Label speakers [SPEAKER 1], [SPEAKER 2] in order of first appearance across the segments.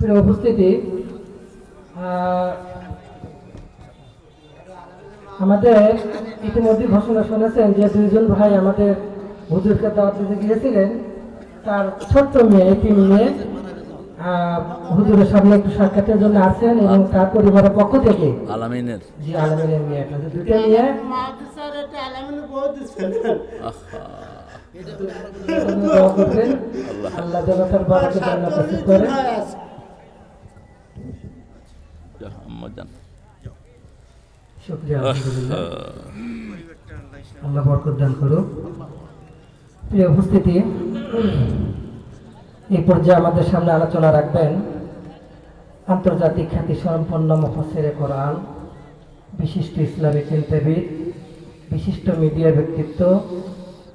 [SPEAKER 1] প্রিয় উপস্থিতি আমাদের ইতিমধ্যে ঘোষণা শুনেছেন যে দুইজন ভাই আমাদের হুজুরকে দাওয়াত দিতে গিয়েছিলেন। তার ছোট্ট মেয়ে এটি মেয়ে হুজুরের সামনে একটু সাক্ষাতের জন্য আসছেন এবং তার পরিবারের পক্ষ থেকে
[SPEAKER 2] আলামিনের।
[SPEAKER 1] জি আলমিনের মেয়েটা যে দুটো মেয়ে।
[SPEAKER 3] একটা
[SPEAKER 1] আল্লাহ যেন তার বাবাকে জান্নাত নসিব করে আল্লাহ বরকত দান করুক। প্রিয় উপস্থিতি এই পর্যায়ে আমাদের সামনে আলোচনা রাখবেন আন্তর্জাতিক খ্যাতি সম্পন্ন মুফাসিরে কোরআন বিশিষ্ট ইসলামী চিন্তাবিদ বিশিষ্ট মিডিয়া ব্যক্তিত্ব।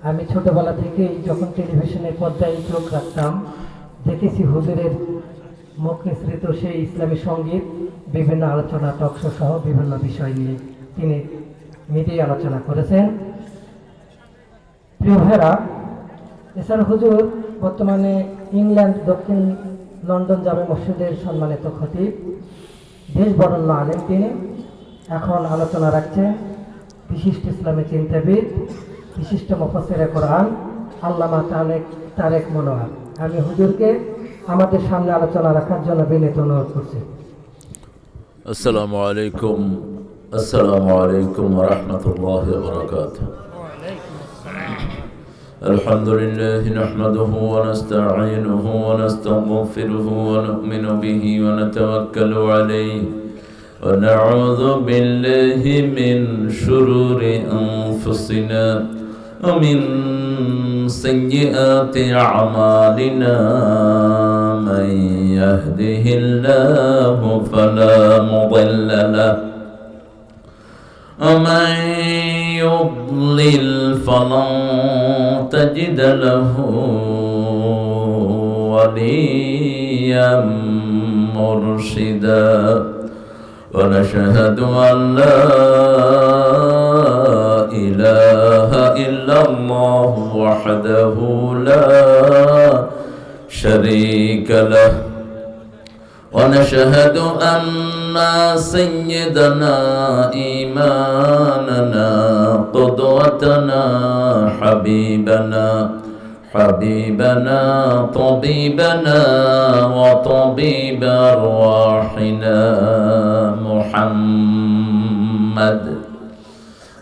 [SPEAKER 1] আমি ছোটবেলা থেকেই যখন টেলিভিশনের পর্দায় চোখ রাখতাম দেখেছি হুজুরের মুখ সেই ইসলামী সংগীত, বিভিন্ন আলোচনা টকশো সহ বিভিন্ন বিষয় নিয়ে তিনি মিডিয়া আলোচনা করেছেন। প্রিয় ভাইরা এছাড়া হুজুর বর্তমানে ইংল্যান্ড, দক্ষিণ লন্ডন জামে মসজিদের সম্মানিত খতিব, দেশ বরণ্য আলেন তিনি। এখন আলোচনা রাখছেন বিশিষ্ট ইসলামী চিন্তাবিদ, বিশিষ্ট মুফাসিরে কোরআন, আল্লামা তারেক তারেক মনোয়ার। আমি হুজুরকে আমাদের সামনে আলোচনা রাখার জন্য বিনীত অনুরোধ করছি
[SPEAKER 2] আসসালামু আলাইকুম আসসালামু আলাইকুম ওয়া রাহমাতুল্লাহি ওয়া বারাকাতুহু الحمد لله نحمده ونستعينه ونستغفره ونؤمن به ونتوكل عليه ونعوذ بالله من شرور أنفسنا ومن سيئات أعمالنا من يهده الله فلا مضل له ومن يضلل فلن تجد له وليا مرشدا. ونشهد أن لا إله إلا الله وحده لا شريك له. ونشهد أن سيدنا إيماننا قدوتنا حبيبنا حبيبنا طبيبنا وطبيب أرواحنا محمد.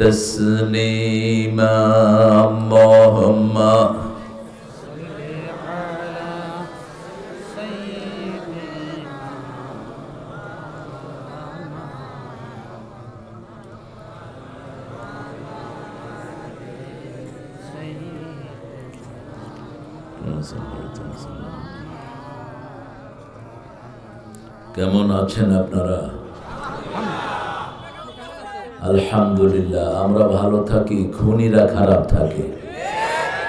[SPEAKER 2] تسليما اللهم কেমন আছেন আপনারা আলহামদুলিল্লাহ, আমরা ভালো থাকি, খুনিরা খারাপ থাকে।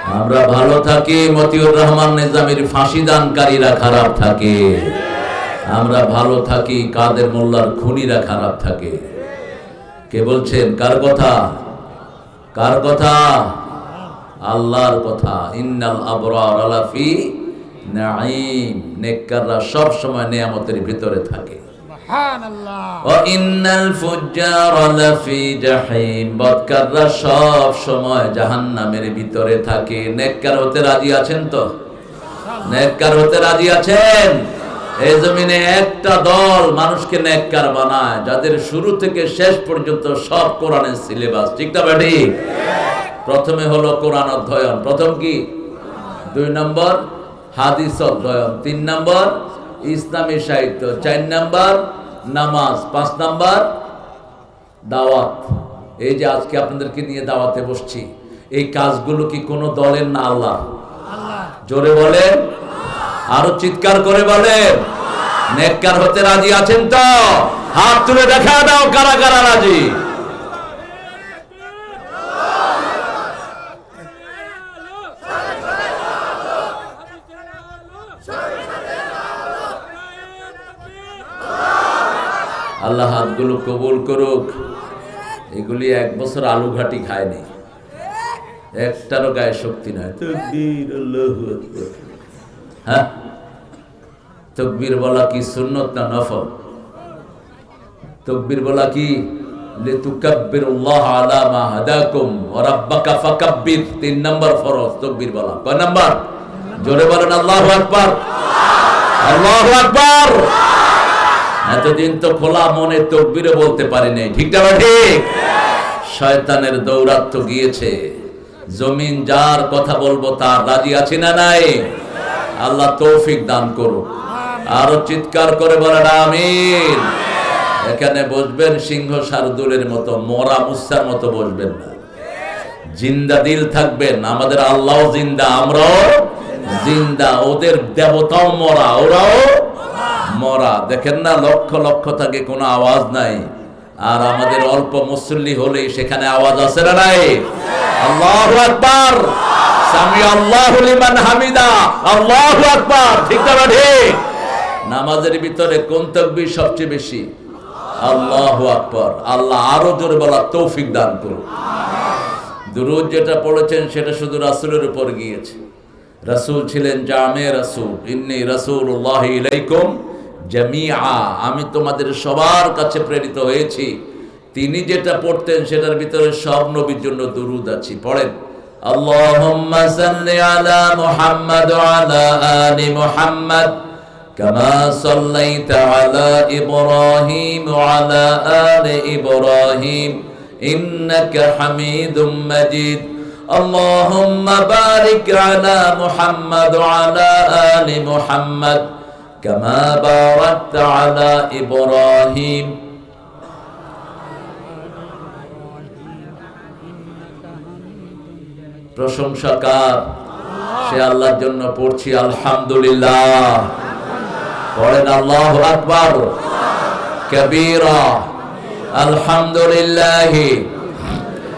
[SPEAKER 2] আমরা ভালো থাকি, মতিউর রহমান নিজামীর ফাঁসি দানকারীরা খারাপ থাকে। আমরা ভালো থাকি, কাদের মোল্লার খুনিরা খারাপ থাকে। কে বলছেন, কার কথা? কার কথা? আল্লাহর কথা। ইন্নাল আবরার আলাফি নাঈম। নেককাররা সব সময় নিয়ামতের ভিতরে থাকে। সব সময় জাহান্নামের ভিতরে থাকে। নেককার হতে রাজি আছেন তো? নেককার হতে রাজি আছেন? এই জমিনে একটা দল মানুষকে নেককার বানায় যাদের শুরু থেকে শেষ পর্যন্ত সব কোরআনের সিলেবাস। ঠিক না বেটি প্রথমে হলো কোরআন অধ্যয়ন। প্রথম কি? দুই নম্বর হাদিস অধ্যয়ন। তিন নম্বর ইসলামী সাহিত্য। চার নম্বর নামাজ, পাঁচ নাম্বার দাওয়াত। এই যে আজকে আপনাদেরকে নিয়ে দাওয়াতে বসছি, এই কাজগুলো কি কোনো দলের না আল্লাহ জোরে বলেন। আরও চিৎকার করে বলেন। নেককার হতে রাজি আছেন তো? হাত তুলে দেখা দাও কারা কারা রাজি। আল্লাহ হাতগুলো কবুল করুক। এগুলি এক বছর আলু ঘাটি খায়নি। একটারও গায়ে শক্তি নাই। হ্যাঁ? তকবীর বলা কি সুন্নত না নফল? তকবীর বলা কি? তিন নাম্বার ফরজ তকবীর বলা। কয় নাম্বার? জোরে বলেন আল্লাহু আকবার। আল্লাহু আকবার। এতদিন তো খোলা মনে তকবিরে বলতে পারি নাই ঠিক না ঠিক? শয়তানের দৌরাত্ম গিয়েছে। জমিন যার কথা বলব তার রাজি আছে না নাই? আল্লাহ তৌফিক দান করুক। আরও চিৎকার করে বলেন, আমিন। এখানে বসবেন সিংহ শারদুলের মতো, মরা মুসার মতো বসবেন না। জিন্দা দিল থাকবেন আমাদের আল্লাহ জিন্দা, আমরাও জিন্দা, ওদের দেবতাও মরা, ওরাও মরা। দেখেন না, লক্ষ লক্ষ থাকে কোনো আওয়াজ নাই। আর আমাদের অল্প মুসল্লি হলেই সেখানে আওয়াজ আছে না নাই? আল্লাহু আকবার। সামি আল্লাহু লিমান হামিদা। আল্লাহু আকবার। ঠিক না ঠিক? নামাজের ভিতরে কোন তাকবীর সবচেয়ে বেশি? আল্লাহু আকবার। আল্লাহ আরও জোরে বলা তৌফিক দান করুন। দুরুদ যেটা পড়েছেন, সেটা শুধু রাসূলের উপর গিয়েছে। রাসূল ছিলেন জামে রাসূল। ইন্নী রাসূলুল্লাহ ইলাইকুম জামিআ আমি তোমাদের সবার কাছে প্রেরিত হয়েছি তিনি যেটা পড়তেন সেটার ভিতরে সব নবীর জন্য দুরুদ আছে পড়েন আল্লাহুম্মা সাল্লি আলা মুহাম্মাদ ওয়া আলা আলি মুহাম্মাদ كما صليت على إبراهيم وعلى آل إبراهيم إنك حميد مجيد اللهم بارك على محمد وعلى آل محمد كما باركت على إبراهيم প্রশংসা কার সে আল্লাহর জন্য পড়ছি আলহামদুলিল্লাহ পড়েন আল্লাহ আকবার কবীরা আলহামদুলিল্লাহ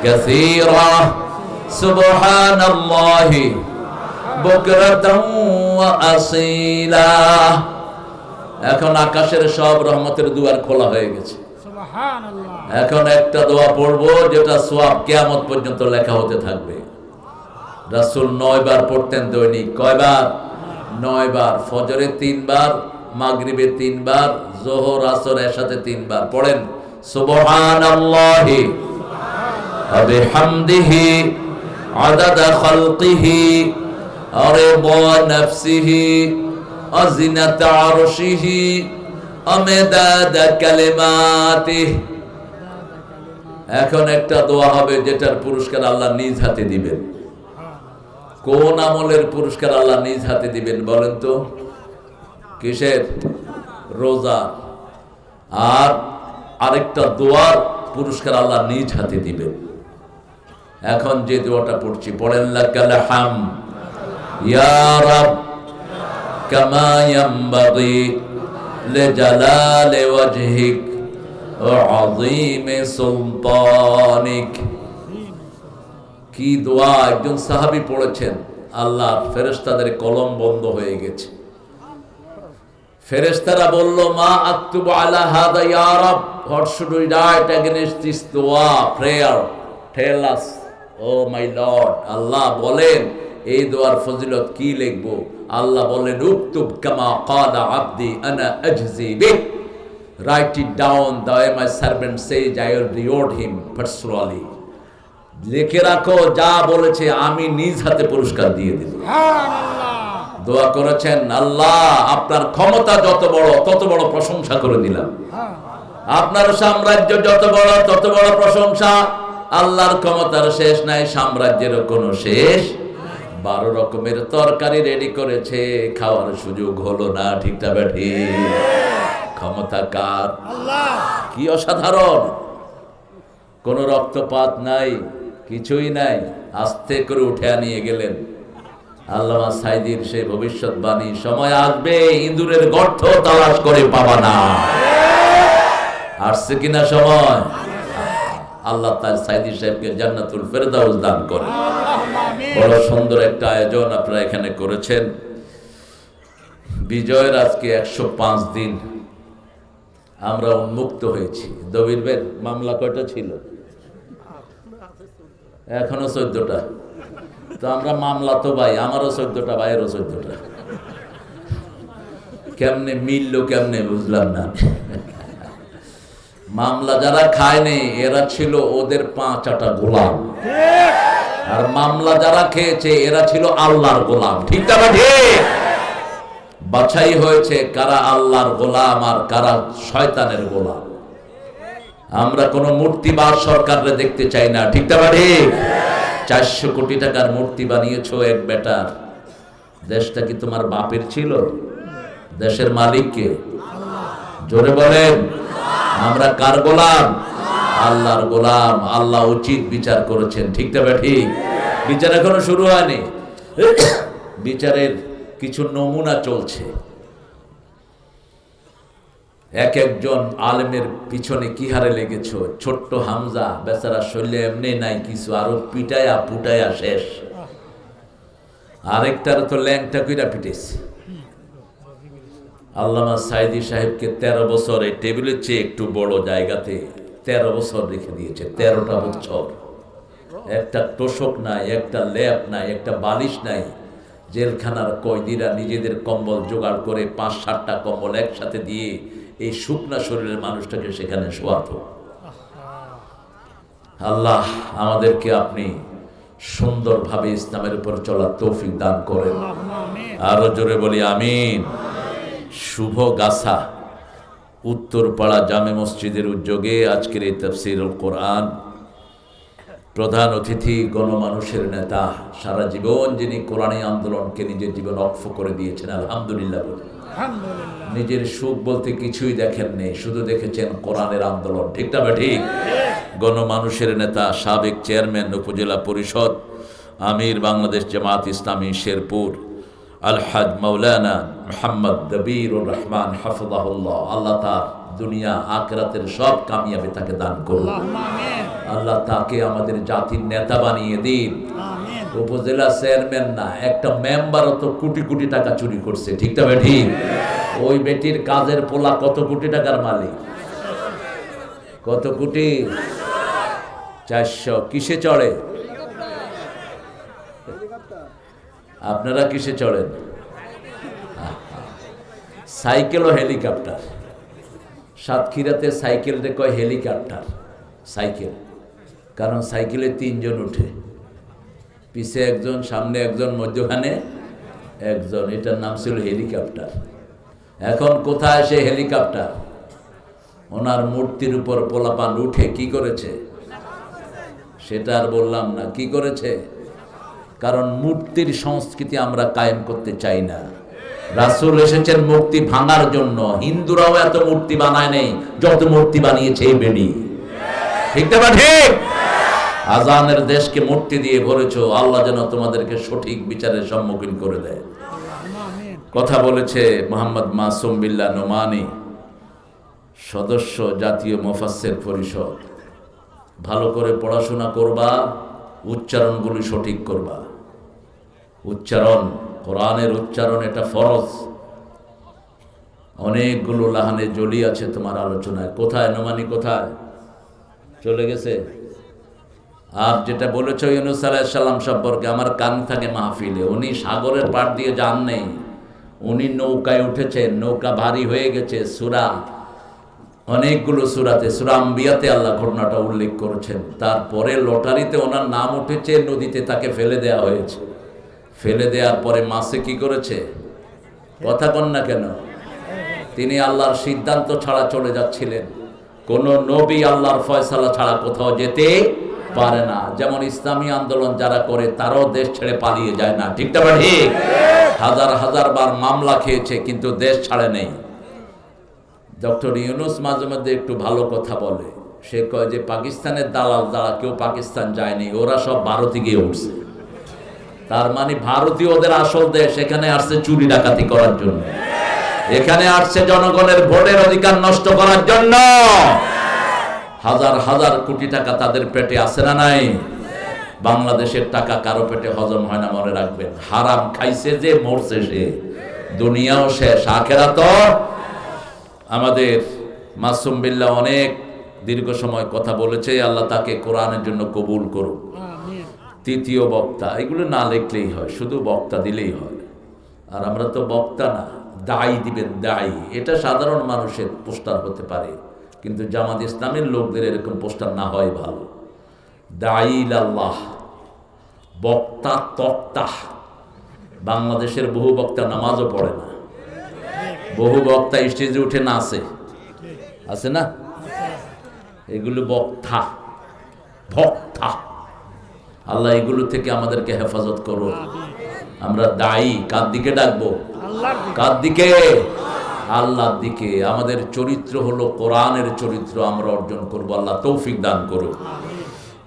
[SPEAKER 2] কাসীরা সুবহানাল্লাহ বুকরাতাও ওয়া আসীলা এখন আকাশের সব রহমতের দুয়ার খোলা হয়ে গেছে। এখন একটা দোয়া পড়ব যেটা সোয়াব কিয়ামত পর্যন্ত লেখা হতে থাকবে। রাসুল নয় বার পড়তেন দৈনিক কয়বার? নয় বার ফজরে তিনবার মাগরিবে তিনবার জোহর আসর এর সাথে তিনবার পড়েন। সুবহানাল্লাহি ওয়া বিহামদিহি আদাদা খালকিহি আরদা নাফসিহি আযিনাত আরশিহি আমেদাদ কালিমাতিহি এখন একটা দোয়া হবে যেটার পুরস্কার আল্লাহ নিজ হাতে দিবেন। কোন আমলের পুরস্কার আল্লাহ নিজ হাতে দিবেন বলেন তো? কিসের? রোজা। আর আরেকটা দোয়ার পুরস্কার আল্লাহ নিজ হাতে দিবেন। এখন যে দোয়াটা পড়ছি, পড়েন লাকাল হাম। ইয়া ইয়ামবাগি লিজালালি ওয়াজহিক ওয়া আযীমি সুলতানিক। কি দোয়া একজন সাহাবি পড়েছেন, আল্লাহ ফেরেশতাদের কলম বন্ধ হয়ে গেছে। ফেরেশতারা বলল, মা আক্তুব আলা হাদা ইয়া রব, হোয়াট শুড দিস দোয়া, prayer, tell us, O my Lord? Allah বলেন, এই দোয়ার ফজিলত কি লিখব? আল্লাহ বলেন উক্তুব কামা আবদি আনা আজজি বিহ write it down the way my servant says I will reward him personally. লিখে রাখো যা বলেছে আমি নিজ হাতে পুরস্কার দিয়ে দেব। দোয়া করেছেন আল্লাহ আপনার ক্ষমতা যত বড় তত বড় প্রশংসা করে দিলাম। আপনার সাম্রাজ্য যত বড় তত বড় প্রশংসা। আল্লাহর ক্ষমতার শেষ নাই সাম্রাজ্যের কোনো শেষ বারো রকমের তরকারি রেডি করেছে। খাওয়ার সুযোগ হলো না ঠিকটা বেঠি ক্ষমতা কার? কি অসাধারণ! কোনো রক্তপাত নাই, কিছুই নাই। আস্তে করে উঠে নিয়ে গেলেন। আল্লামা সাইদির সেই ভবিষ্যৎবাণী, সময় আসবে, ইঁদুরের গর্ত তালাশ করে পাবা না। আসছে কিনা সময়? আল্লাহ তার সাইদি সাহেবকে জান্নাতুল ফেরদাউস দান করে বড় সুন্দর একটা আয়োজন আপনারা এখানে করেছেন। বিজয়ের আজকে একশো পাঁচ দিন আমরা উন্মুক্ত হয়েছি। দবিরবের মামলা কয়টা ছিল? এখনও চোদ্দটা। তো আমরা মামলা তো ভাই, আমারও চোদ্দটা, ভাইয়েরও চোদ্দটা। কেমনে মিললো কেমনে বুঝলাম না। মামলা যারা খায়নি, এরা ছিল ওদের পাঁচ আটা গোলাম। আর মামলা যারা খেয়েছে, এরা ছিল আল্লাহর গোলাম। ঠিক না ঠিক? বাছাই হয়েছে কারা আল্লাহর গোলাম আর কারা শয়তানের গোলাম। আমরা কোনো মূর্তিবাদ সরকারে দেখতে চাই না, ঠিক না ঠিক? চারশো কোটি টাকার মূর্তি বানিয়েছো এক বেটার। দেশটা কি তোমার বাপের ছিল? দেশের মালিককে? জোরে বলেন, আমরা কার গোলাম? আল্লাহর গোলাম, আল্লাহ উচিত বিচার করেছেন। ঠিক না বা ঠিক? বিচার এখনও শুরু হয়নি। বিচারের কিছু নমুনা চলছে। এক একজন আলেমের পিছনে কি হারে লেগেছ? ছোট্ট হামজা, বেচারা শৈলে এমনি নাই, কিছু আরও পিটায়া পুটায়া শেষ। আরেকটার তো ল্যাংটা কইরা পিটেছে আল্লামা সাইদি সাহেবকে তেরো বছর টেবিলের চেয়ে একটু বড় জায়গাতে তেরো বছর রেখে দিয়েছে তেরোটা বছর। একটা তোষক নাই একটা ল্যাপ নাই একটা বালিশ নাই। জেলখানার কয়েদিরা নিজেদের কম্বল জোগাড় করে পাঁচ সাতটা কম্বল একসাথে দিয়ে এই শুকনা শরীরের মানুষটাকে সেখানে শোয়াতো। আল্লাহ আমাদেরকে আপনি সুন্দরভাবে ইসলামের উপর চলার তৌফিক দান করেন। আরও জোরে বলি আমিন। শুভ গাছা। উত্তরপাড়া জামে মসজিদের উদ্যোগে আজকের এই তফসিরুল কোরআন প্রধান অতিথি গণমানুষের নেতা সারা জীবন যিনি কোরআনী আন্দোলনকে নিজের জীবন অক্ষ করে দিয়েছেন আলহামদুলিল্লাহ বলে। নিজের সুখ বলতে কিছুই দেখেননি শুধু দেখেছেন কোরআনের আন্দোলন ঠিক না ঠিক? গণমানুষের নেতা সাবেক চেয়ারম্যান উপজেলা পরিষদ আমির বাংলাদেশ জামাত ইসলামী শেরপুর। আলহাজ মৌলানা মোহাম্মদ দবিরুর রহমান হাফিজাহুল্লাহ। আল্লাহ তার দুনিয়া আখরাতের সব কামিয়াবি তাকে দান করুন। আল্লাহ তাকে আমাদের জাতির নেতা বানিয়ে দিন। উপজেলা চেয়ারম্যান না একটা মেম্বারও তো কোটি কোটি টাকা চুরি করছে ঠিক না ভাই? ঠিক। ওই বেটির কাজের পোলা কত কোটি টাকার মালিক? কত কোটি? চারশো। কিসে চড়ে? আপনারা কিসে চড়েন? সাইকেল ও হেলিকপ্টার। সাতক্ষীরাতে সাইকেলটা কয় হেলিকপ্টার? সাইকেল। কারণ সাইকেলে তিনজন উঠে। পিছে একজন, সামনে একজন, মধ্যখানে একজন। এটার নাম ছিল হেলিকপ্টার। এখন কোথায় সে হেলিকপ্টার? ওনার মূর্তির উপর পোলাপান উঠে কি করেছে? সেটা আর বললাম না। কি করেছে? কারণ মূর্তির সংস্কৃতি আমরা কায়েম করতে চাই না। রাসুল এসেছেন মূর্তি ভাঙার জন্য। হিন্দুরাও এত মূর্তি বানায় নেই, যত মূর্তি বানিয়েছে এই বেডি। ঠিক না ঠিক? আজানের দেশকে মূর্তি দিয়ে ভরেছো, আল্লাহ যেন তোমাদেরকে সঠিক বিচারের সম্মুখীন করে দেয়। কথা বলেছে মোহাম্মদ মাসুম বিল্লাহ নোমানি, সদস্য জাতীয় মোফাসের পরিষদ। ভালো করে পড়াশোনা করবা, উচ্চারণগুলি সঠিক করবা। উচ্চারণ, কোরআনের উচ্চারণ এটা ফরজ। অনেকগুলো লাহানে জলি আছে তোমার আলোচনায়। কোথায় নোমানি, কোথায়? চলে গেছে? আর যেটা বলেছ ইউনুস সম্পর্কে আমার কান থাকে মাহফিলে। উনি সাগরের পাড় দিয়ে যান নেই। উনি নৌকায় উঠেছেন, নৌকা ভারী হয়ে গেছে, সুরা, অনেকগুলো সুরাতে সুরাম্বিয়াতে আল্লাহ ঘটনাটা উল্লেখ করেছেন। তারপরে লটারিতে ওনার নাম উঠেছে, নদীতে তাকে ফেলে দেওয়া হয়েছে। ফেলে দেওয়ার পরে মাসে কি করেছে? কথা কন না কেন? তিনি আল্লাহর সিদ্ধান্ত ছাড়া চলে যাচ্ছিলেন। কোন নবী আল্লাহর ফয়সালা ছাড়া কোথাও যেতে পারে না। যেমন ইসলামী আন্দোলন যারা করে, তারাও দেশ ছেড়ে পালিয়ে যায় না। ঠিকটা বা ঠিক? হাজার হাজার বার মামলা খেয়েছে, কিন্তু দেশ ছাড়ে নেই। ডক্টর ইউনুস মাঝে মধ্যে একটু ভালো কথা বলে। সে কয় যে, পাকিস্তানের দালাল দ্বারা কেউ পাকিস্তান যায়নি, ওরা সব ভারতে গিয়ে উঠছে। তার মানে ভারতীয় ওদের আসল দেশ এখানে আসছে চুরি ডাকাতি করার জন্য। এখানে আসছে জনগণের ভোটের অধিকার নষ্ট করার জন্য। হাজার হাজার কোটি টাকা তাদের পেটে আসে না নাই? বাংলাদেশের টাকা কারও পেটে হজম হয় না, মনে রাখবেন। হারাম খাইছে যে, মরছে সে। দুনিয়াও শেষ আখেরা তো আমাদের মাসুম বিল্লাহ অনেক দীর্ঘ সময় কথা বলেছে, আল্লাহ তাকে কোরআনের জন্য কবুল করুক। তৃতীয় বক্তা, এগুলো না লিখলেই হয়, শুধু বক্তা দিলেই হয়। আর আমরা তো বক্তা না দায়ী দিবেন দায়ী এটা সাধারণ মানুষের পোস্টার হতে পারে, কিন্তু জামাত ইসলামের লোকদের এরকম পোস্টার না হয় ভালো। দায়ী আল্লাহ বক্তা তক্তা বাংলাদেশের বহু বক্তা নামাজও পড়ে না। বহু বক্তা স্টেজে উঠে না আছে। আছে না? এগুলো বক্তা ভক্তা আল্লাহ এগুলো থেকে আমাদেরকে হেফাজত করো আমরা দায়ী, কার দিকে ডাকবো? কার দিকে? আল্লাহর দিকে। আমাদের চরিত্র হলো কোরআনের চরিত্র, আমরা অর্জন করব। আল্লাহ তৌফিক দান করো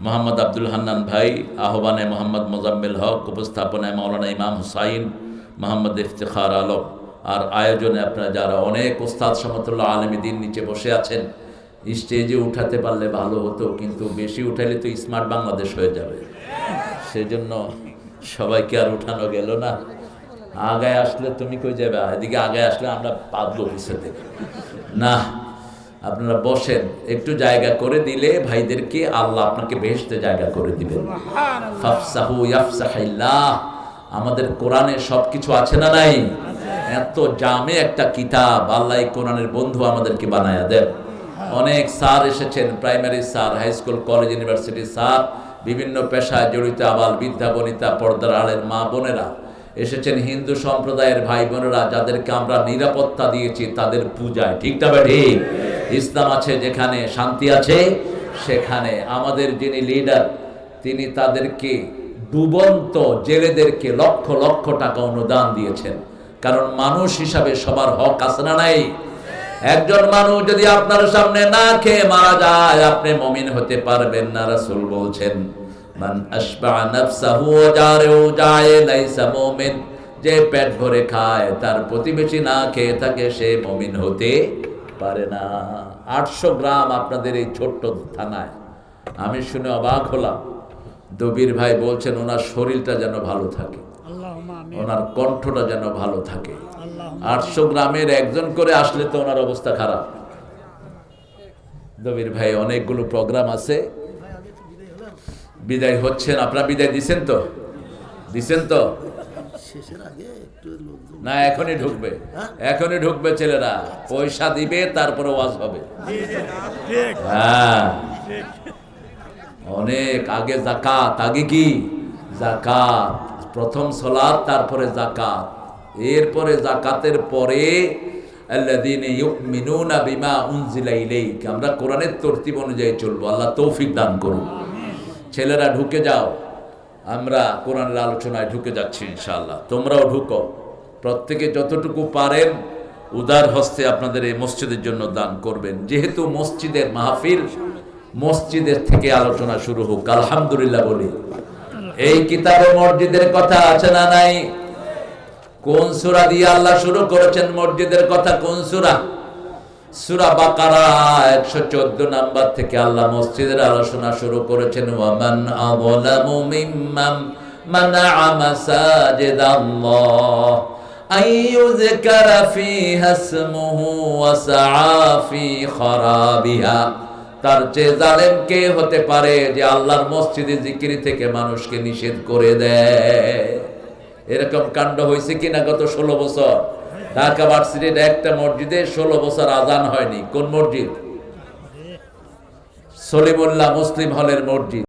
[SPEAKER 2] মোহাম্মদ আব্দুল হান্নান ভাই, আহ্বানে মোহাম্মদ মোজাম্মেল হক, উপস্থাপনায় মাওলানা ইমাম হুসাইন, মোহাম্মদ ইফতেখার আলম। আর আয়োজনে আপনারা যারা অনেক ওস্তাদ সমতুল্লাহ আলমী দিন নিচে বসে আছেন, স্টেজে উঠাতে পারলে ভালো হতো, কিন্তু বেশি উঠাইলে তো স্মার্ট বাংলাদেশ হয়ে যাবে। সেজন্য সবাইকে আর উঠানো গেল না। আগায় আসলে তুমি কই যাবে এদিকে আগায় আসলে আমরা পাবলো দিকে। না আপনারা বসেন একটু জায়গা করে দিলে ভাইদেরকে আল্লাহ আপনাকে বেহেশতে জায়গা করে দিবেন। আমাদের কোরআনে সবকিছু আছে না নাই? এত জামে একটা কিতাব আল্লাহ কোরআনের বন্ধু আমাদেরকে বানায়া দেন। অনেক স্যার এসেছেন primary sir high school college university sir. বিভিন্ন পেশায় জড়িত আবাল বিদ্যা বনিতা পর্দার আলের মা বোনেরা এসেছেন হিন্দু সম্প্রদায়ের ভাই বোনেরা যাদেরকে আমরা নিরাপত্তা দিয়েছি তাদের পূজায়। ঠিকটা বা ঠিক। ইসলাম আছে যেখানে শান্তি আছে, সেখানে আমাদের যিনি লিডার, তিনি তাদেরকে ডুবন্ত জেলেদেরকে লক্ষ লক্ষ টাকা অনুদান দিয়েছেন। কারণ মানুষ হিসাবে সবার হক আছে না নাই? একজন মানুষ যদি আপনার সামনে না খেয়ে মারা যায় আপনি মমিন হতে পারবেন না রাসূল বলছেন মান আশবা নাফসাহু ওয়া যায় লাইসা মুমিন যে পেট ভরে খায় তার প্রতিবেশী না খেয়ে থাকে সে মমিন হতে পারে না। আটশো গ্রাম আপনাদের এই ছোট্ট থানায়। আমি শুনে অবাক হলাম। দবির ভাই বলছেন ওনার শরীরটা যেন ভালো থাকে। ওনার কণ্ঠটা যেন ভালো থাকে। আটশো গ্রামের একজন করে আসলে তো ওনার অবস্থা খারাপ। দবির ভাই, অনেকগুলো প্রোগ্রাম আছে। বিদায় হচ্ছেন আপনারা বিদায় দিছেন তো? দিছেন তো? না, এখনই ঢুকবে। এখনই ঢুকবে ছেলেরা। পয়সা দিবে, তারপরে ওয়াজ হবে। হ্যাঁ। অনেক আগে জাকাত। আগে কি? জাকাত। প্রথম সলাদ তারপরে জাকাত। এরপরে জাকাতের পরে বিমা আমরা কোরআনের তরতিব অনুযায়ী চলবো। আল্লাহ তৌফিক দান করুন। ছেলেরা ঢুকে যাও। আমরা কোরআনের আলোচনায় ঢুকে যাচ্ছি ইনশাআল্লাহ। তোমরাও ঢুকো। প্রত্যেকে যতটুকু পারেন উদার হস্তে আপনাদের এই মসজিদের জন্য দান করবেন। যেহেতু মসজিদের মাহফিল মসজিদের থেকে আলোচনা শুরু হোক। আলহামদুলিল্লাহ বলি। এই কিতাবে মসজিদের কথা আছে না নাই? কোন সুরা দিয়ে আল্লাহ শুরু করেছেন মসজিদের কথা? কোন সুরা? সুরা বাকারা, একশো চোদ্দ নাম্বার থেকে আল্লাহ মসজিদের আলোচনা শুরু করেছেন। ওয়ামান আযলামু মিম্মান মানাআ মাসাজিদ আল্লাহ ওয়া সাআ ফী খারাবিহা। তার চেয়ে জালেম কে হতে পারে যে আল্লাহর মসজিদে জিকির থেকে মানুষকে নিষেধ করে দেয়? এরকম কাণ্ড হয়েছে কিনা গত ষোলো বছর? ঢাকা ভার্সিটির একটা মসজিদে ষোলো বছর আজান হয়নি। কোন মসজিদ? সলিমুল্লাহ মুসলিম হলের মসজিদ।